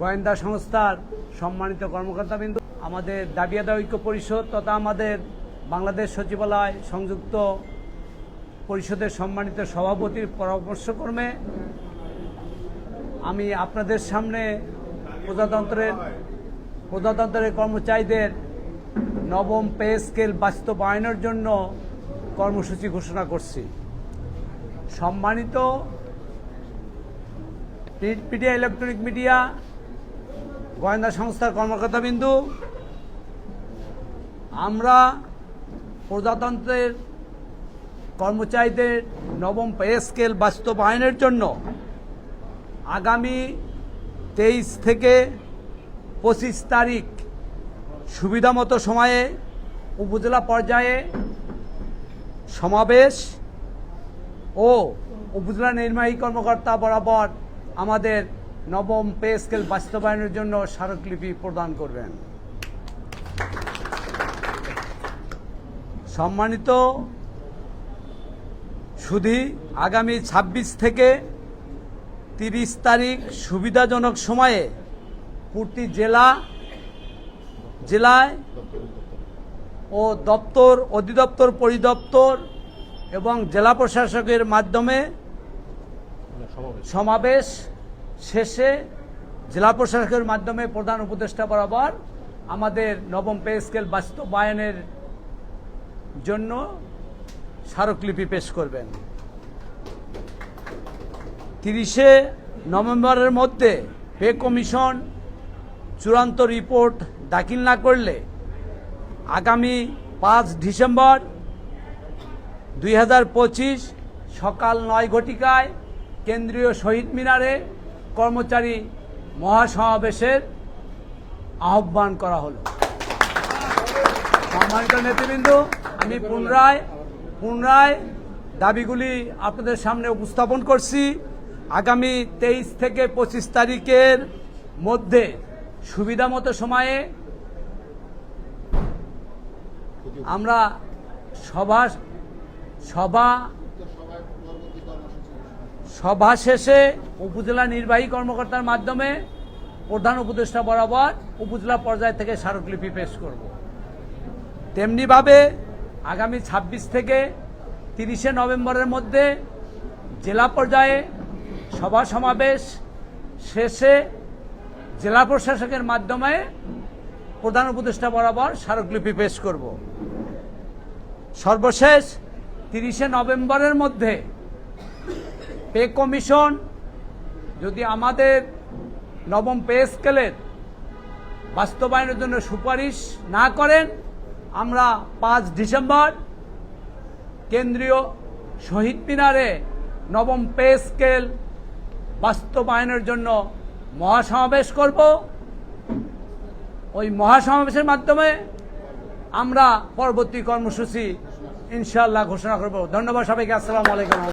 গোয়েন্দা সংস্থার সম্মানিত কর্মকর্তাবৃন্দ, আমাদের দাবি আদায় ঐক্য পরিষদ তথা আমাদের বাংলাদেশ সচিবালয় সংযুক্ত পরিষদের সম্মানিত সভাপতির পরামর্শক্রমে আমি আপনাদের সামনে প্রজাতন্ত্রের প্রজাতন্ত্রের কর্মচারীদের নবম পে স্কেল বাস্তবায়নের জন্য কর্মসূচি ঘোষণা করছি। সম্মানিত মিডিয়া ইলেকট্রনিক মিডিয়া গোয়েন্দা সংস্থার কর্মকর্তাবিন্দু, আমরা প্রজাতন্ত্রের কর্মচারীদের নবম পে স্কেল বাস্তবায়নের জন্য আগামী তেইশ থেকে পঁচিশ তারিখ সুবিধামতো সময়ে উপজেলা পর্যায়ে সমাবেশ ও উপজেলা নির্বাহী কর্মকর্তা বরাবর আমাদের নবম পে স্কেল বাস্তবায়নের জন্য স্মারকলিপি প্রদান করবেন। সম্মানিত শুধু আগামী ২৬ থেকে তিরিশ তারিখ সুবিধাজনক সময়ে প্রতি জেলা, জেলায় ও দপ্তর, অধিদপ্তর, পরিদপ্তর এবং জেলা প্রশাসকের মাধ্যমে সমাবেশ শেষে জেলা প্রশাসকের মাধ্যমে প্রধান উপদেষ্টা বরাবর আমাদের নবম পে স্কেল বাস্তবায়নের জন্য স্মারকলিপি পেশ করবেন। তিরিশে নভেম্বরের মধ্যে পে কমিশন চূড়ান্ত রিপোর্ট দাখিল না করলে আগামী পাঁচ ডিসেম্বর দুই হাজার পঁচিশ সকাল নয় ঘটিকায় কেন্দ্রীয় শহীদ মিনারে কর্মচারী মহাসমাবেশের আহ্বান করা হলো। সম্মানিত নেতৃবৃন্দ, আমি পুনরায় পুনরায় দাবিগুলি আপনাদের সামনে উপস্থাপন করছি। আগামী তেইশ থেকে পঁচিশ তারিখের মধ্যে সুবিধামতো সময়ে আমরা সভা সভা সভা শেষে উপজেলা নির্বাহী কর্মকর্তার মাধ্যমে প্রধান উপদেষ্টা বরাবর উপজেলা পর্যায় থেকে স্মারকলিপি পেশ করব। তেমনিভাবে আগামী ২৬ থেকে তিরিশে নভেম্বরের মধ্যে জেলা পর্যায়ে সভা সমাবেশ শেষে জেলা প্রশাসকের মাধ্যমে প্রধান উপদেষ্টা বরাবর স্মারকলিপি পেশ করব। সর্বশেষ তিরিশে নভেম্বরের মধ্যে পে কমিশন যদি আমাদের নবম পে স্কেলের বাস্তবায়নের জন্য সুপারিশ না করেন, আমরা পাঁচ ডিসেম্বর কেন্দ্রীয় শহীদ মিনারে নবম পে স্কেল বাস্তবায়নের জন্য মহাসমাবেশ করব। ওই মহাসমাবেশের মাধ্যমে আমরা পরবর্তী কর্মসূচি ইনশাল্লাহ ঘোষণা করব। ধন্যবাদ সবাইকে। আসসালামু আলাইকুম।